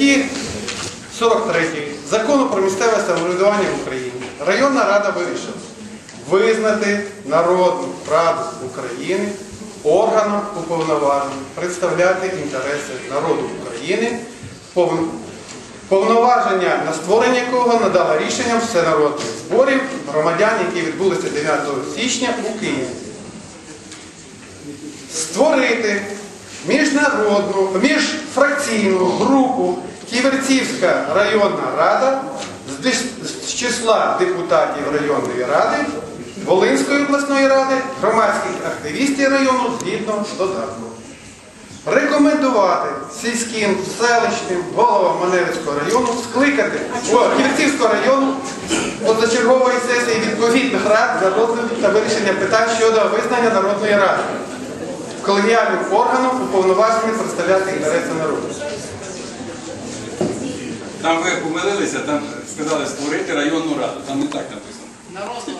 статті 43 Закону про місцеве самоврядування в Україні районна рада вирішила визнати Народну Раду України органом уповноваженим представляти інтереси народу України, повноваження на створення якого надала рішенням всенародних зборів громадян, які відбулися 9 січня у Києві. Створити міжнародну, міжфракційну групу Ківерцівська районна рада з числа депутатів районної ради, Волинської обласної ради, громадських активістів району згідно з додатком. Рекомендувати сільським, селищним головам Маневицького району скликати Ківерцівського району позачергової сесії відповідних рад за розгляд та вирішення питань щодо визнання Народної ради колегіальним органом уповноваженим представляти інтереси народу. Там ви помилилися, там сказали створити районну раду. Там не так написано. Народну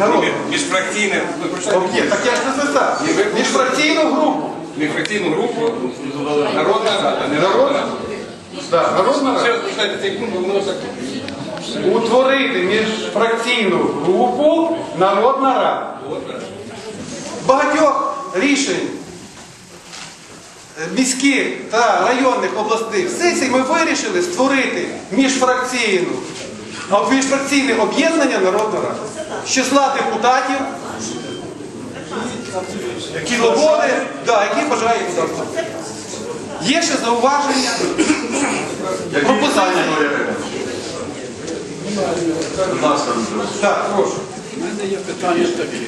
Народ. Міжфракційне, ви прочитайте. Окей, так я ж написав. Міжфракційну групу. Міжфракційну групу Народна рада, не Народна рада. Да, народна рада. Ще читайте цей пункт, бо воно так. Утворити міжфракційну групу Народна Рада. Багатьох рішень міських та районних обласних сесій ми вирішили створити міжфракційну, а, міжфракційне об'єднання Народна Рада. З числа депутатів, які свободи, да, які бажають вступити. Є ще зауваження, пропозиції. Будь Так, прошу. У мене є питання таке.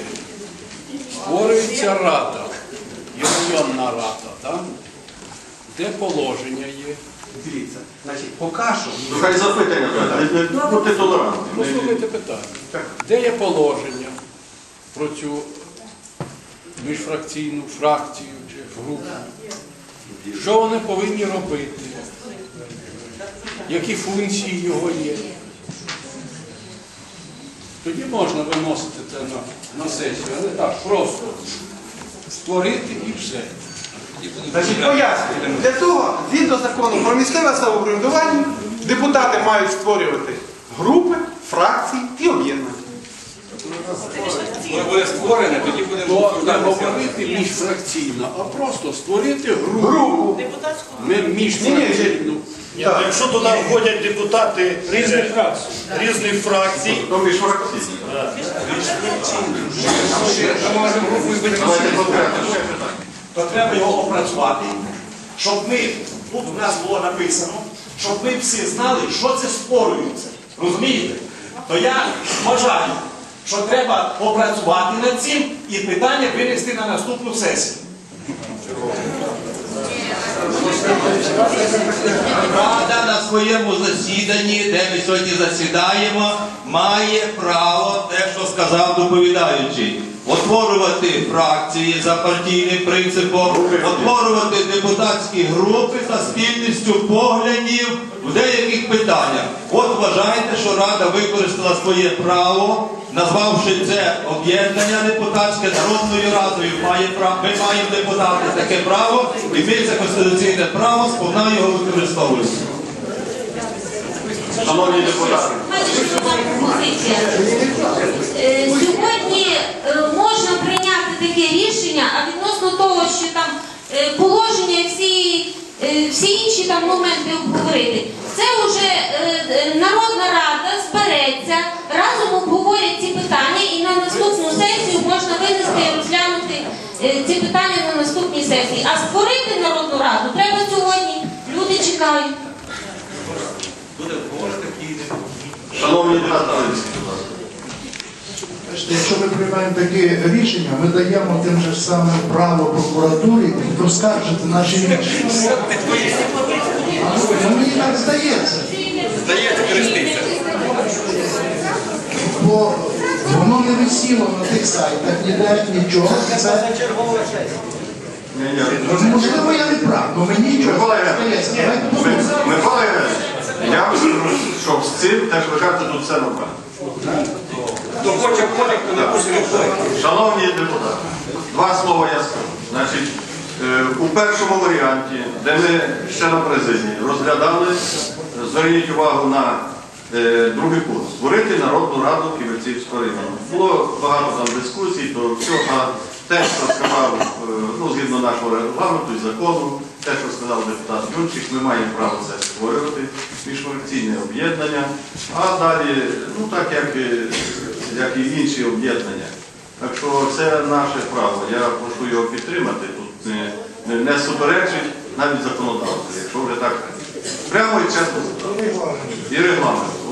Створюється рада, є районна рада, так? Де положення є. Дивіться, значить, поки що Ну, хай запитання будьте толерантні. Послухайте питання. Де є положення про цю міжфракційну фракцію чи групу? Що вони повинні робити? Які функції його є? Тоді можна виносити це на, на сесію, а не так просто створити і все. Значить, пояснюю. Для того, згідно закону про місцеве самоврядування, депутати мають створювати групи, фракції і об'єднання. Буде створене, тоді будемо не говорити міжфракційно, а просто створити групу. Групу. Ми міжфракційну. Ну, якщо туди входять депутати різних фракцій, різних фракцій, То міжфракційні. Ми можемо групу і то треба його опрацювати, щоб ми, тут у нас було написано, щоб ми всі знали, що це спорюється. Розумієте? То я вважаю, що треба попрацювати над цим і питання винести на наступну сесію. Рада на своєму засіданні, де ми сьогодні засідаємо, має право те, що сказав доповідаючий. Утворювати фракції за партійним принципом, утворювати депутатські групи за спільністю поглядів в деяких питаннях. От вважаєте, що Рада використала своє право, назвавши це об'єднання депутатське народною радою. Має право, ми маємо депутати таке право, і ми це конституційне право сповна його використовуємо. Шановні депутати, Пропозиція. Е, Сьогодні е, можна прийняти таке рішення, а відносно того, що там е, положення всі, е, всі інші там моменти обговорити, це вже е, е, Народна Рада збереться, разом обговорять ці питання і на наступну сесію можна винести і розглянути е, ці питання на наступній сесії. А створити Народну Раду треба сьогодні. Люди чекають. шановні депутати, будь ласка. Якщо ми приймаємо таке рішення, ми даємо тим же самим право прокуратурі оскаржити наші рішення. Ну, Мені так здається, Здається, користиться. бо воно не висіло на тих сайтах, ніде нічого. Це можливо я не прав, але мені нічого Микола не Євгенович, здається. Давайте Ми- послухаємо. Микола Євгенович, я вам скажу, цим теж ви кажете, тут все нормально. Хто хоче входить, не. Шановні депутати, два слова я скажу. Значить, Е, У першому варіанті, де ми ще на президії розглядали, зверніть увагу на е, другий пункт. Створити Народну раду Ківерцівського району. Було багато там дискусій, то а те, що сказав, е, ну, згідно нашого регламенту і закону, те, що сказав депутат Юнчик, ми маємо право це створювати, міжфракційне об'єднання, а далі, ну так як, як і інші об'єднання. Так що це наше право. Я прошу його підтримати. Тут не, не, не суперечить навіть законодавству, якщо вже так прямо і чесно. І регламент.